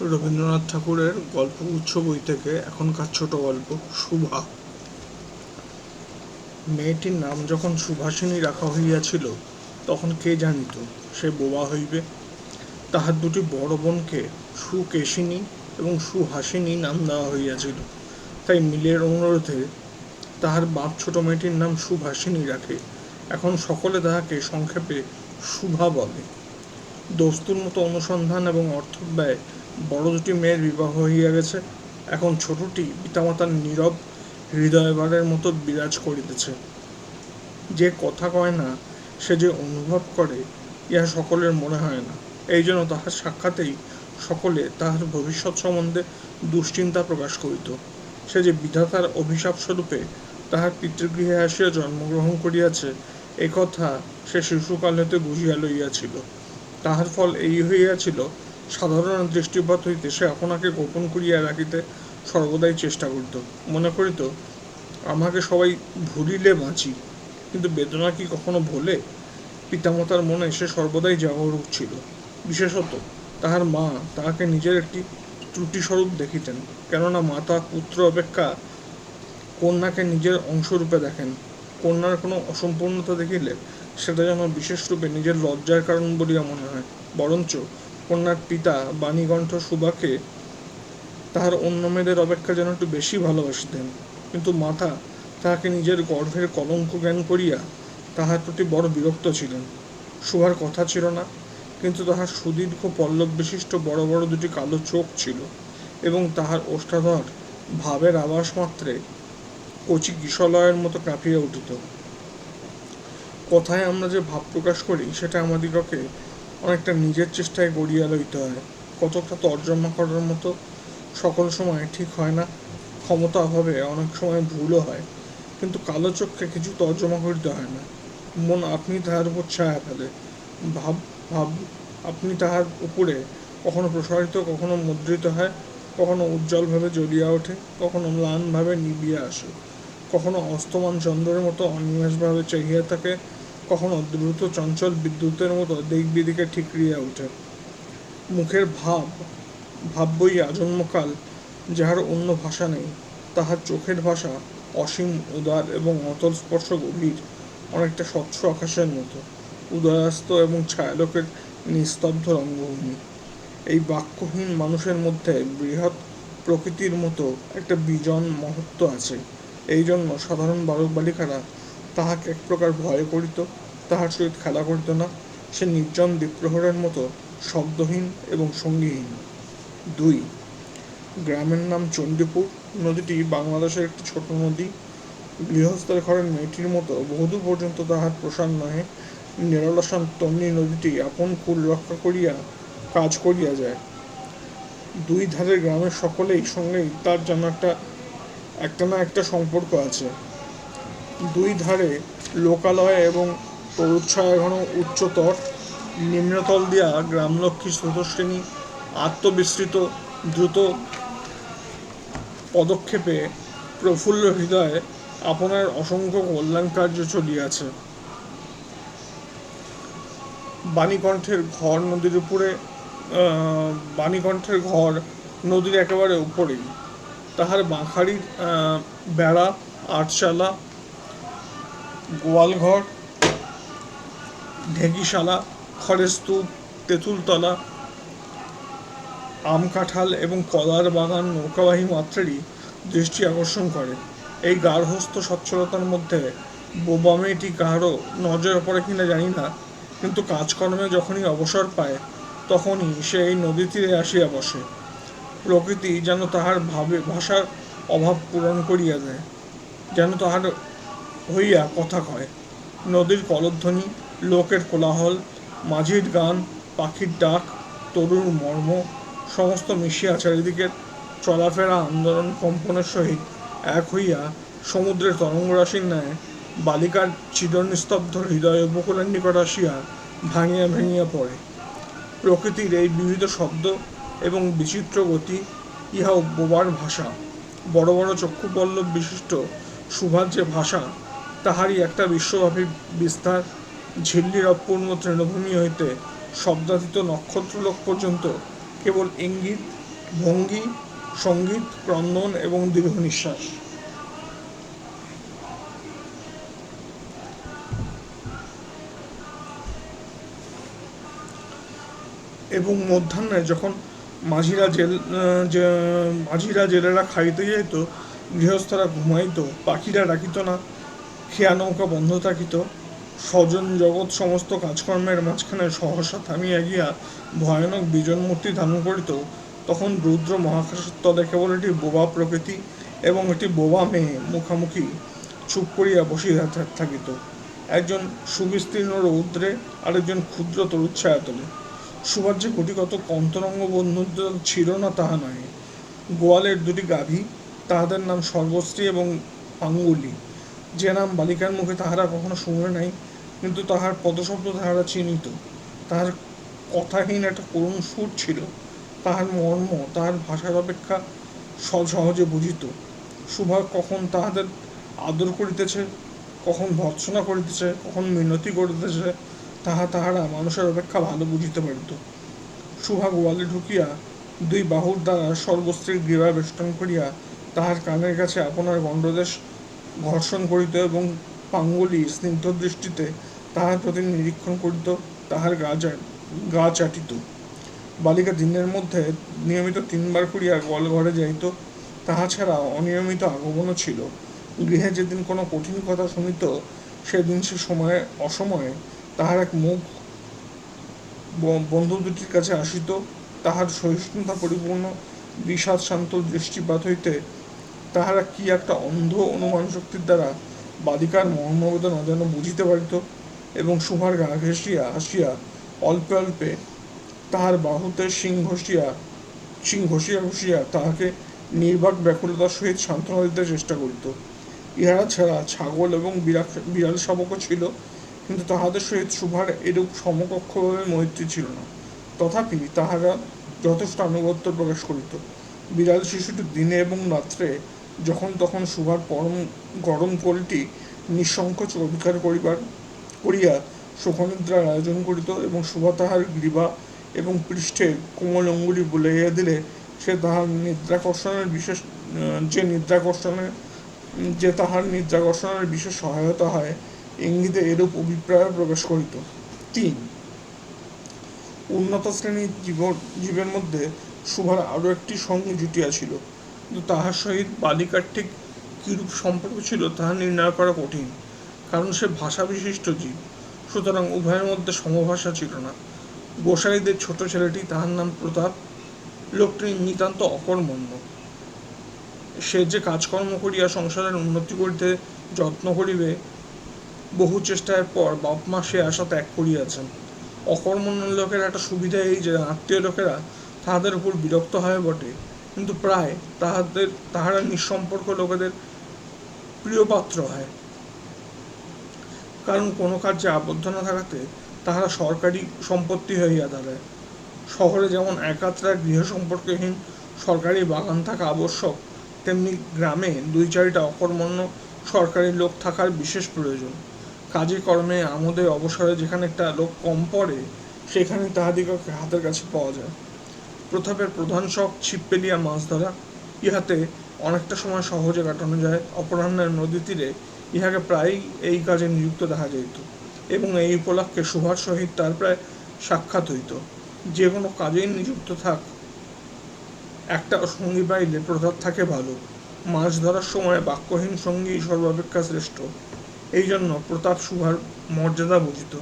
রবীন্দ্রনাথ ঠাকুরের গল্পগুচ্ছ বই থেকে এখনকার ছোট গল্প, সুভা। মেয়েটির নাম যখন সুভাষিনী রাখা হইয়াছিল, তখন কে জানিত, সে বোবা হইবে। তাহার দুটি বড় বোনকে সুকেশিনী এবং সুহাসিনী নাম দেওয়া হইয়াছিল। তাই মিলের অনুরোধে তাহার বাপ ছোট মেয়েটির নাম সুভাষিনী রাখে। এখন সকলে তাহাকে সংক্ষেপে শুভা বলে। দস্তুর মতো অনুসন্ধান এবং অর্থ ব্যয় বড় দুটি মেয়ের বিবাহ হইয়া গেছে। এখন ছোটটি পিতামাতার নীরব হৃদয়বারের মতো বিরাজ করিতেছে। যে কথা কয় না, সে যে অনুভব করে, ইহা সকলের মনে হয় না। এই জন্য তাহার সাক্ষাতেই সকলে তাহার ভবিষ্যৎ সম্বন্ধে দুশ্চিন্তা প্রকাশ করিত। সে যে বিধাতার অভিশাপ স্বরূপে তাহার পিতৃগৃহে আসিয়া জন্মগ্রহণ করিয়াছে, এ কথা সে শিশুকাল হইতে বুঝিয়া লইয়াছিল। তাহার ফল এই হইয়াছিল সাধারণ দৃষ্টিপাত হইতে সে আপনাকে গোপন করিয়া রাখিতে সর্বদাই চেষ্টা করিত। মনে করিত, আমাকে সবাই ভুলিলে বাঁচি, কিন্তু বেদনা কি কখনো ভোলে? পিতামাতার মনে সে সর্বদাই জাগরূক ছিল। বিশেষত তাহার মা তাহাকে নিজের একটি ত্রুটিস্বরূপ দেখিতেন, কেননা মাতা পুত্র অপেক্ষা কন্যাকে নিজের অংশরূপে দেখেন। কন্যার কোনো অসম্পূর্ণতা দেখিলে সেটা যেন বিশেষ রূপে নিজের লজ্জার কারণ বলিয়া মনে হয়। বরঞ্চ কন্যার পিতা বাণীকণ্ঠ সুবাকে তাহার অন্য মেয়েদের অপেক্ষা যেন একটু বেশি ভালোবাসিতেন। কিন্তু মাতা তাহাকে নিজের গর্ভের কলঙ্ক জ্ঞান করিয়া তাহার প্রতি বড় বিরক্ত ছিলেন। সুভার কথা ছিল না, কিন্তু তাহার সুদীর্ঘ পল্লব বিশিষ্ট বড় বড় দুটি কালো চোখ ছিল এবং তাহার ওষ্ঠাধর ভাবের আভাস মাত্রে কচি কিশলয়ের মতো কাঁপিয়া উঠিত। কথায় আমরা যে ভাব প্রকাশ করি, সেটা আমাদিগকে অনেকটা নিজের চেষ্টায় গড়িয়া লইতে হয়। কতকটা তর্জমা করার মতো সকল সময় ঠিক হয় না, ক্ষমতা অভাবে অনেক সময় ভুলও হয়, কিন্তু কালো চোখকে কিছু তর্জমা করিতে হয় না। মন আপনি তাহার উপর ছায়া ফেলে। ভাব ভাব, আপনি তাহার উপরে কখনো প্রসারিত, কখনো মুদ্রিত হয়, কখনো উজ্জ্বলভাবে জ্বলিয়া ওঠে, কখনো ম্লানভাবে নিবিয়া আসে, কখনো অস্তমান চন্দ্রের মতো অনিমেষভাবে চাহিয়া থাকে কখনো দ্রুত চঞ্চল বিদ্যুতের মতো দিক বিদিকে ঠিকরিয়া ওঠে। মুখের ভাব ভাব্যই আজন্মকাল যাহার অন্য ভাষা নেই, তাহার চোখের ভাষা অসীম, উদার এবং অতল স্পর্শ গভীর, অনেকটা স্বচ্ছ আকাশের মতো, উদয়াস্ত এবং ছায়ালোকের নিস্তব্ধ রঙ্গভূমি। এই বাক্যহীন মানুষের মধ্যে বৃহৎ প্রকৃতির মতো একটা বিজন মহত্ব আছে। এই জন্য সাধারণ বালক বালিকারা তাহাকে এক প্রকার ভয় করিত তাহার সহিত খেলা করিত না। সে নির্জন দ্বীপ্রহরের মতো শব্দহীন এবং সঙ্গীহীন। দুই, গ্রামের নাম চণ্ডীপুর। নদীটি বাংলাদেশের একটি ছোট নদী। গৃহস্থের ঘরের মেয়েটির মতো বহুদূর পর্যন্ত তাহার প্রসার নহে। নিরলসান তন্নি নদীটি আপন কুল রক্ষা করিয়া কাজ করিয়া যায়। দুই, ধারের গ্রামের সকলেই সঙ্গেই তার যেন একটা একটা না একটা সম্পর্ক আছে। দুই, ধারে লোকালয় এবং তরুচ্ছায়া ঘন উচ্চতর নিম্নতল দিয়া গ্রামলক্ষ্মী স্রোতশ্রেণী আত্মবিস্তৃত দ্রুত পদক্ষেপে প্রফুল্ল হৃদয়ে আপনার অসংখ্য কল্যাণ কার্য চলিয়াছে। বাণীকণ্ঠের ঘর নদীর উপরে বাণীকণ্ঠের ঘর নদীর একেবারে উপরেই। তাহার বাঁখারির বেড়া আটচালা গোয়ালঘর ঢেঁকিশালা খড়ের তেঁতুলতলা আম কাঁঠাল এবং কলার বাগান নৌকাবাহী মাত্রেরই দৃষ্টি আকর্ষণ করে। এই গার্হস্থ সচ্ছলতার মধ্যে বোবা মেয়েটি কাহারও নজরে পড়ে কিনা জানি না, কিন্তু কাজকর্মে যখনই অবসর পায়, তখনই সে এই নদী তীরে আসিয়া বসে। প্রকৃতি যেন তাহার ভাবে, ভাষার অভাব পূরণ করিয়া দেয়, যেন তাহার হইয়া কথা কয়। নদীর কলধ্বনি লোকের কোলাহল, মাঝির গান, পাখির ডাক তরুর মর্ম, সমস্ত মিশিয়া চারিদিকের চলাফেরা আন্দোলন কম্পনের সহিত এক হইয়া সমুদ্রের তরঙ্গরাশির ন্যায় বালিকার চিরনিস্তব্ধ হৃদয় উপকূলের নিকট আসিয়া ভাঙিয়া ভেঙিয়া পড়ে। প্রকৃতির এই বিবিধ শব্দ এবং বিচিত্র গতি ইহা বোবার ভাষা। বড় বড় চক্ষুপল্লব বিশিষ্ট সুভার যে ভাষা, তাহারই একটা বিশ্বব্যাপী বিস্তার ঝিল্লির অপূর্ণ তৃণভূমি হইতে শব্দাতীত নক্ষত্রলোক পর্যন্ত কেবল ইঙ্গিত, ভঙ্গি, সংগীত, ক্রন্দন এবং দীর্ঘ নিঃশ্বাস। এবং মধ্যাহ্নে যখন মাঝিরা জেল মাঝিরা জেলেরা খাইতে যাইত, গৃহস্থরা ঘুমাইত, পাখিরা ডাকিত না, খেয়া নৌকা বন্ধ থাকিত স্বজন জগৎ সমস্ত কাজকর্মের মাঝখানে সহসা থামিয়া গিয়া ভয়ানক বিজন মূর্তি ধারণ করিত, তখন রুদ্র মহাকাশের তলে কেবল একটি বোবা প্রকৃতি এবং একটি বোবা মেয়ে। মুখামুখি চুপ করিয়া বসিয়া থাকিত। একজন সুবিস্তীর্ণ রৌদ্রে আরেকজন ক্ষুদ্র তরুচ্ছায়া তোলে। সুভার যে কোটি কত অন্তরঙ্গ বন্ধুত্ব ছিল না তাহা নয়। গোয়ালের দুটি গাভী, তাহাদের নাম সর্বশ্রী এবং পাঙ্গুলি। যে নাম বালিকার মুখে তাহারা কখনো শুনে নাই কিন্তু তাহার পদশব্দ তাহারা চিনিত তাহার কথাহীন একটা করুণ সুর ছিল। তাহার মর্ম, তাহার ভাষার অপেক্ষা সহজ বুঝিত। সুভা কখন তাহাদের আদর করিতেছে, কখন ভর্ৎসনা করিতেছে, কখন মিনতি করিতেছে, তাহা তাহারা মানুষের অপেক্ষা ভালো বুঝিতে পারিত। সুভা গোয়ালে ঢুকিয়া দুই বাহুর দ্বারা সর্বস্ত্রীর গ্রীবা বেষ্টন করিয়া তাহার কানের কাছে আপনার গণ্ডদেশ ঘর্ষণ করিত এবং পাঙ্গুলি স্নিগ্ধ দৃষ্টিতে তাহার প্রতি নিরীক্ষণ করিত, তাহার গা গা চাটিত। বালিকা দিনের মধ্যে নিয়মিত তিনবার করিয়া গোয়াল ঘরে যাইত, তাহা ছাড়া অনিয়মিত আগমনও ছিল। গৃহে যেদিন কোনো কঠিন কথা শুনিত, সেদিন সে সময়ে, অসময়ে তাহার এক মুখ বন্ধু দুটির কাছে আসিত। তাহার সহিষ্ণুতা পরিপূর্ণ, বিষাদ শান্ত দৃষ্টিপাত হইতে তাহারা কি একটা অন্ধ অনুমান শক্তির দ্বারা বালিকার মর্মবেদনা যেন বুঝিতে পারিত। এবং সুভার গা ঘেঁষিয়া আসিয়া অল্পে অল্পে তাহার বাহুতে শিং ঘষিয়া শিং ঘষিয়া ঘষিয়া তাহাকে নির্বাক ব্যাকুলতার সহিত সান্ত্বনা দিতে চেষ্টা করিত। ইহারা ছাড়া ছাগল এবং বিড়াল শাবকও ছিল, কিন্তু তাহাদের সহিত সুভার এরূপ সমকক্ষভাবে মৈত্রী ছিল না। তথাপি তাহারা যথেষ্ট আনুগত্য প্রকাশ করিত। বিড়াল শিশুটি দিনে এবং রাত্রে যখন তখন সুভার পরম গরম কোলটি নিঃসংকোচ অধিকার করিবার করিয়া সুখনিদ্রার আয়োজন করিত এবং সুভা তাহার গ্রীবা এবং পৃষ্ঠে কোমল অঙ্গুলি বুলাইয়া দিলে সে তাহার নিদ্রাকর্ষণের বিশেষ যে নিদ্রাকর্ষণের যে তাহার নিদ্রাকর্ষণের বিশেষ সহায়তা হয়, ইঙ্গিতে এরূপ অভিপ্রায় প্রকাশ করিত। তিন, উন্নত শ্রেণির জীব জীবের মধ্যে সুভার আরও একটি সঙ্গী জুটিয়াছিল কিন্তু তাহার সহিত বালিকার ঠিক কিরূপ সম্পর্ক ছিল, তাহা নির্ণয় করা কঠিন। কারণ সে ভাষা বিশিষ্ট জীব। সুতরাং উভয়ের মধ্যে সমভাষা ছিল না। গোসাইদের ছোট ছেলেটি, তাহার নাম প্রতাপ, লোকটি নিতান্ত অকর্মণ্য। সে যে কাজকর্ম করিয়া সংসারের উন্নতি করিতে যত্ন করিবে, বহু চেষ্টার পর বাপ মা সে আশা ত্যাগ করিয়াছেন। অকর্মণ্য লোকের একটা সুবিধা এই যে, আত্মীয় লোকেরা তাহাদের উপর বিরক্ত হয় বটে। কিন্তু প্রায় তাহাদের, তাহারা নিঃসম্পর্ক লোকেদের প্রিয় পাত্র হয়। কারণ কোনো কার্যে আবদ্ধ না থাকাতে তাহারা সরকারি সম্পত্তি হইয়া দাঁড়ায়। শহরে যেমন একাত্রা গৃহ সম্পর্কহীন সরকারি বাগান থাকা আবশ্যক, তেমনি গ্রামে দুই চারিটা অকর্মণ্য সরকারি লোক থাকার বিশেষ প্রয়োজন। কাজে কর্মে আমোদে অবসরে যেখানে একটা লোক কম পড়ে, সেখানে তাহাদিগকে হাতের কাছে পাওয়া যায়। প্রতাপের প্রধান শখ ছিপ পেলিয়া মাছ ধরা। ইহাতে অনেকটা সময় সহজে কাটানো যায়। অপরাহ্নের নদী তীরে ইহাকে প্রায়ই এই কাজে নিযুক্ত দেখা যাইত এবং এই উপলক্ষে সুভার সহিত তার প্রায় সাক্ষাৎ হইত। যে কোনো কাজেই নিযুক্ত থাক, একটা সঙ্গী পাইলে প্রতাপ থাকে ভালো। মাছ ধরার সময় বাক্যহীন সঙ্গী সর্বাপেক্ষা শ্রেষ্ঠ। এই জন্য প্রতাপ সুভার মর্যাদা বুঝিত।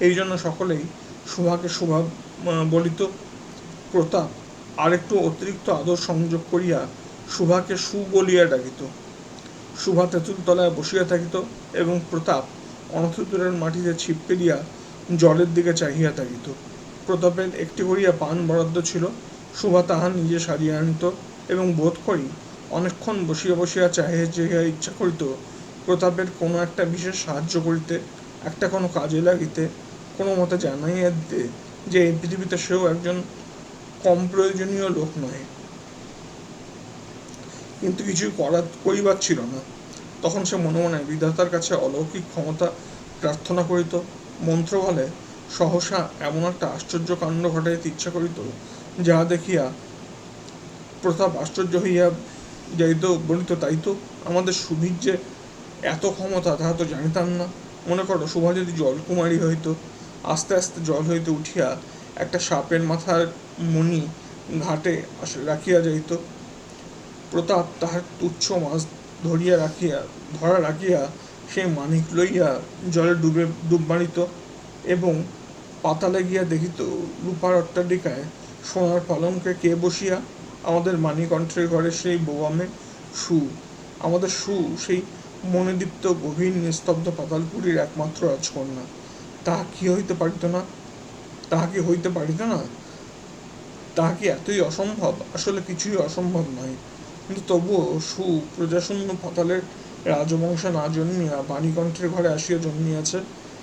এই জন্য সকলেই সুভাকে সুভা বলিত, প্রতাপ, আরেকটু অতিরিক্ত আদর সংযোগ করিয়া সুভাকে সু বলিয়া ডাকিত। সুভা তেঁতুল তলায় বসিয়া থাকিত এবং প্রতাপ অনথদূরের মাটিতে ছিপ ফেলিয়া জলের দিকে চাহিয়া থাকিত। প্রতাপের একটি করিয়া পান বরাদ্দ ছিল। সুভা তাহা নিজে সারিয়া আনিত এবং বোধ করি অনেকক্ষণ বসিয়া বসিয়া চাহিয়া চাহিয়া ইচ্ছা করিত, প্রতাপের কোনো একটা বিশেষ সাহায্য করিতে, একটা কোনো কাজে লাগিতে, কোনো মতে জানাইয়া দিতে যে এই পৃথিবীতে সেও একজন কম প্রয়োজনীয় লোক নয় কিন্তু কিছুই করার করিবার ছিল না, তখন সে মনে মনে বিধাতার কাছে অলৌকিক ক্ষমতা প্রার্থনা করিত। মন্ত্র বলে সহসা এমন একটা আশ্চর্য কাণ্ড ঘটাইতে ইচ্ছা করিত, যা দেখিয়া প্রতাপ আশ্চর্য হইয়া যাইত, বলিত, তাই তো আমাদের সুধীর যে এত ক্ষমতা, তাহা তো জানিতাম না। মনে করো শোভা যদি জলকুমারী হইতো। আস্তে আস্তে জল হইতে উঠিয়া একটা সাপের মাথার মণি ঘাটে রাখিয়া যাইত। প্রতাপ তাহার তুচ্ছ মাছ ধরিয়া রাখিয়া, ধরা রাখিয়া সেই মানিক লইয়া জলে ডুবে ডুব মারিত এবং পাতালে গিয়া দেখিত রূপার অট্টালিকায় সোনার পালঙ্কে কে বসিয়া আমাদের মানিকণ্ঠের ঘরে সেই বোবামে সু, আমাদের সু সেই মনোদীপ্ত গভীর নিস্তব্ধ পাতালপুরীর একমাত্র রাজকন্যা। তাহা কি হইতে পারিত না? তাহা কি হইতে পারিত না? তাহা কি এতই অসম্ভব? আসলে কিছুই অসম্ভব নয়। কিন্তু তবুও সু প্রজাশূন্য পাতালের রাজবংশ না জন্মিয়া বাণীকণ্ঠের ঘরে আসিয়া জন্মিয়াছে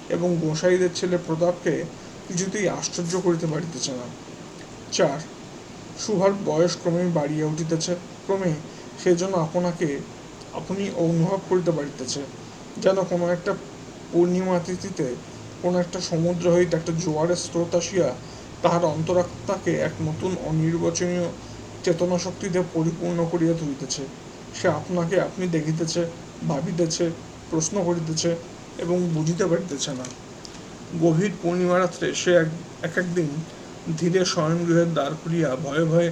এবং গোসাইদের ছেলে প্রতাপকে কিছুতেই আশ্চর্য করিতে পারিতেছে না। চার সুভার বয়স ক্রমেই বাড়িয়া উঠিতেছে। ক্রমে সে যেন আপনাকে, আপনি অনুভব করিতে পারিতেছে, যেন কোনো একটা পূর্ণিমা তিথিতে কোনো একটা সমুদ্র হইতে একটা জোয়ারের স্রোত আসিয়া তাহার অন্তরাত্মাকে এক নতুন অনির্বচনীয় চেতনা শক্তিতে পরিপূর্ণ করিয়া তুলিতেছে। সে আপনাকে আপনি দেখিতেছে, ভাবিতেছে, প্রশ্ন করিতেছে এবং বুঝিতে পারিতেছে না। গভীর পূর্ণিমা রাত্রে সে এক এক একদিন ধীরে শয়নগৃহের দ্বার খুলিয়া ভয়ে ভয়ে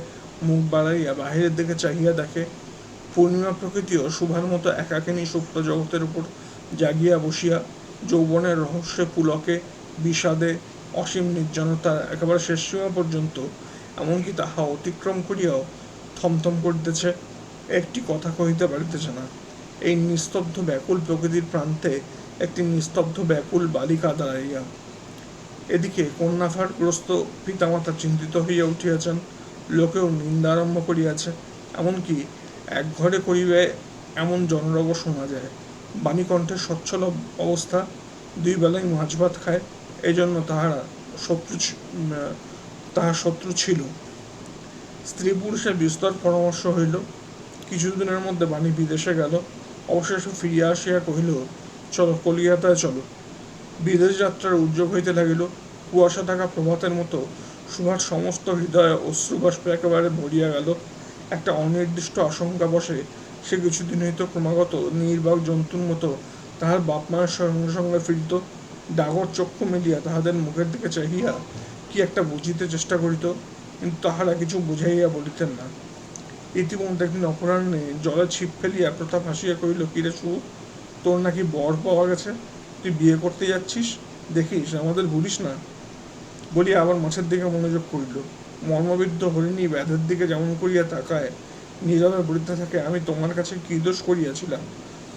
মুখ বাড়াইয়া বাহিরের দিকে চাহিয়া দেখে, পূর্ণিমা প্রকৃতিও শুভার মতো একাকিনী সুপ্ত জগতের উপর জাগিয়া বসিয়া যৌবনের রহস্যে পুলকে, বিষাদে অসীম নির্জনতার একেবারে শেষ সীমা পর্যন্ত এমনকি তাহা অতিক্রম করিয়াও থমথম করিতেছে। একটি কথা কহিতে পারিতেছে না। এই নিস্তব্ধ ব্যাকুল প্রকৃতির প্রান্তে একটি নিস্তব্ধ ব্যাকুল বালিকা দাঁড়াইয়া। এদিকে কন্যাভারগ্রস্ত পিতামাতা চিন্তিত হইয়া উঠিয়াছেন। লোকেও নিন্দা আরম্ভ করিয়াছে। এমনকি এক ঘরে করিবে এমন জনরব শোনা যায়। বাণীকণ্ঠের সচ্ছল অবস্থা। দুই বেলায় মাছ ভাত খায়। এই জন্য তাহারা শত্রু তাহার শত্রু ছিল। স্ত্রী পুরুষের বিস্তর পরামর্শ হইল, কিছুদিনের মধ্যে বাণী বিদেশে গেল, অবশেষে ফিরিয়া আসিয়া কহিল, চলো কলিকাতায় চলো। বিদেশ যাত্রার উদ্যোগ হইতে লাগিল, কুয়াশা থাকা প্রভাতের মতো সুভার সমস্ত হৃদয়ে অশ্রুবাষ্পে একেবারে ভরিয়া গেল। একটা অনির্দিষ্ট আশঙ্কা বসে সে কিছুদিন হইতে ক্রমাগত নির্বাক জন্তুর মতো তাহার বাপ মায়ের সঙ্গে সঙ্গে ফিরিত, ডাগর চক্ষু মেলিয়া তাহাদের মুখের দিকে চাহিয়া কি একটা বুঝিতে চেষ্টা করিত, কিন্তু তাহারা কিছু বুঝাইয়া বলিতেন না। ইতিমধ্যে একদিন অপরাহ্নে জলে ছিপ ফেলিয়া প্রতাপ হাসিয়া কহিল, কিরে সু, তোর নাকি বর পাওয়া গেছে? তুই বিয়ে করতে যাচ্ছিস? দেখিস, আমাদের ভুলিস না? বলিয়া আবার মাছের দিকে মনোযোগ করিল। মর্মবিদ্ধ হরিণী ব্যাধের দিকে যেমন করিয়া তাকায়, নীরবে বলিতে থাকে, আমি তোমার কাছে কি দোষ করিয়াছিলাম?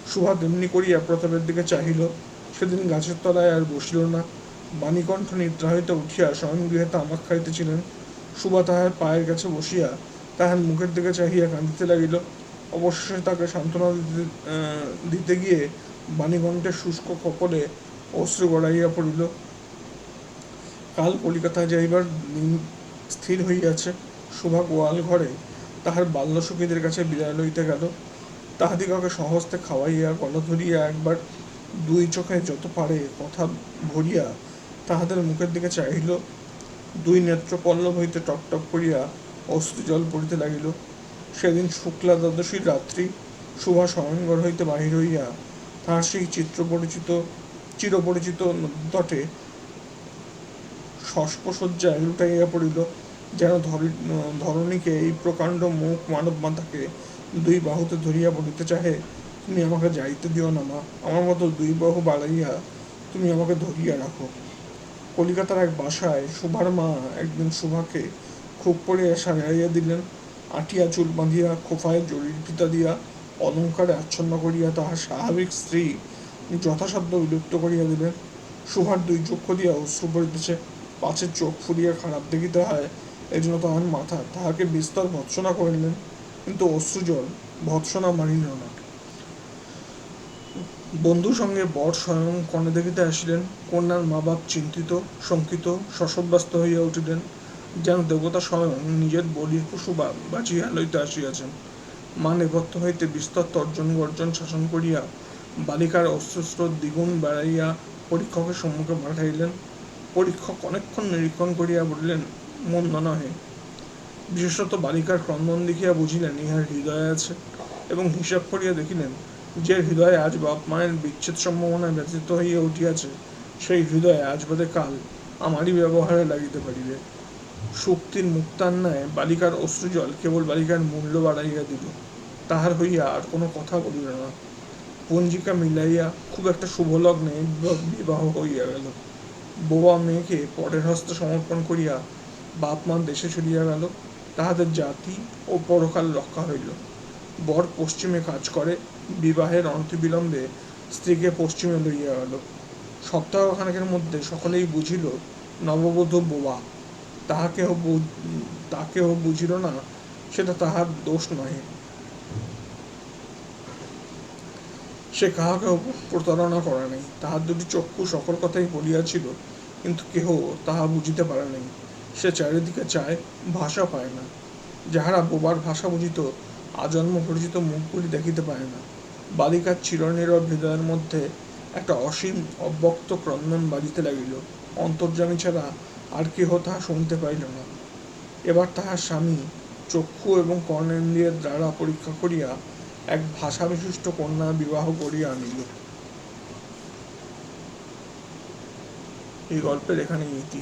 সুভা তেমনি করিয়া প্রতাপের দিকে চাহিল। সেদিন গাছের তলায় আর বসিল না। বাণীকণ্ঠ নিদ্রা হইতে উঠিয়া স্বয়ং গৃহে তামাক খাইতেছিলেন। সুভা তাহার পায়ের কাছে বসিয়া তাহার মুখের দিকে চাহিয়া কাঁদিতে লাগিল। অবশেষে তাকে সান্ত্বনা দিতে গিয়ে বাণীকণ্ঠের শুষ্ক কপলে অশ্রু গড়াইয়া পড়িল। কাল কলিকাতায় যাইবার স্থির হইয়াছে। সুভা গোয়াল ঘরে তাহার বাল্যসখীদের কাছে বিদায় লইতে গেল। তাহাদিগকে সহস্তে খাওয়াইয়া, গলা ধরিয়া একবার দুই চোখে যত পারে কথা ভরিয়া তাহাদের মুখের দিকে চাহিল। দুই নেত্র পল্লব হইতে টকটক করিয়া অশ্রু জল পড়িতে লাগিল। সেদিন শুক্লা দ্বাদশীর রাত্রি সুভা শয়নঘর হইতে বাহির হইয়া তাহার সেই চিত্র পরিচিত চিরপরিচিত তটে শস্পসজ্জায় লুটাইয়া পড়িল, যেন ধরি- ধরণীকে এই প্রকাণ্ড মুখ মানব মাতাকে দুই বাহুতে ধরিয়া পড়িতে চাহে, তুমি আমাকে যাইতে দিও না মা। আমার মতো দুই বাহু বাড়াইয়া তুমি আমাকে ধরিয়া রাখো। কলিকাতার এক বাসায় সুভার মা একদিন সুভাকে খুব পড়িয়া সারাইয়া দিলেন। আটিয়া চুল বাঁধিয়া, খোফায় জরির ফিতা দিয়া, অলঙ্কারে আচ্ছন্ন করিয়া তাহার স্বাভাবিক স্ত্রী যথাসাধ্য বিলুপ্ত করিয়া দিলেন। সুভার দুই চক্ষু দিয়া অশ্রু পড়িতেছে। পাছের চোখ ফুরিয়া খারাপ দেখিতে হয় এই জন্য তাহার মাথা তাহাকে বিস্তর ভৎসনা করিলেন। কিন্তু অশ্রুজল ভৎসনা মানিল না। বন্ধু সঙ্গে বর স্বয়ং কনে দেখিতে আসিলেন। কন্যার মা বাপ চিন্তিত, শঙ্কিত শশব্যস্ত হইয়া উঠিলেন, যেন দেবতা স্বয়ং নিজের বলির পশু বাঁচিয়া লইতে আসিয়াছেন। মা নেপথ্য হইতে বিস্তর তর্জন গর্জন শাসন করিয়া বালিকার অস্ত্রস্রোত দ্বিগুণ বেড়াইয়া পরীক্ষকের সম্মুখে পাঠাইলেন। পরীক্ষক অনেকক্ষণ নিরীক্ষণ করিয়া বলিলেন, মন্দ নহে। বিশেষত বালিকার ক্রন্দন দেখিয়া বুঝিলেন ইহার হৃদয় আছে এবং হিসাব করিয়া দেখিলেন যে হৃদয়ে আজ বাপ মায়ের বিচ্ছেদ সম্ভাবনা ব্যতীত হইয়া উঠিয়াছে, সেই হৃদয়ে আজ বাদে কাল আমারই ব্যবহারে লাগিতে পারিবে। শক্তির মুক্তান্যায় বালিকার অশ্রুজল কেবল বালিকার মূল্য বাড়াইয়া দিল। তাহার হইয়া আর কোনো কথা বলিল না। পঞ্জিকা মিলাইয়া খুব একটা শুভ লগ্নে বিবাহ- বিবাহ হইয়া গেল। বোবা মেয়েকে পরের হস্তে সমর্পণ করিয়া বাপ মা দেশে চলিয়া গেল। তাহাদের জাতি ও পরকাল রক্ষা হইল। বর পশ্চিমে কাজ করে, বিবাহের অনতিবিলম্বে স্ত্রীকে পশ্চিমে লইয়া গেল সপ্তাহখানেকের মধ্যে সকলেই বুঝিল, নববধূ বোবা। তাহাকেও তাকেও বুঝিল না, সেটা তাহার দোষ নহে। সে কাহাকেও প্রতারণা করে নাই। তাহার দুটি চক্ষু সকল কথাই বলিয়াছিল, কিন্তু কেহ তাহা বুঝিতে পারে নাই। সে চারিদিকে চায়, ভাষা পায় না। যাহারা বোবার ভাষা বুঝিত আজন্ম পরিচিত মুখগুলি দেখিতে পায় না। বালিকার চিরনীরব হৃদয়ের মধ্যে একটা অসীম অব্যক্ত ক্রন্দন বাজিতে লাগিল। অন্তর্যামী ছাড়া আর কেহ তাহা শুনতে পাইল না। এবার তাহার স্বামী চক্ষু এবং কর্ণেন্দ্রিয়ের দ্বারা পরীক্ষা করিয়া এক ভাষা বিশিষ্ট কন্যা বিবাহ করিয়া আনিল। এই গল্পের এখানে ইতি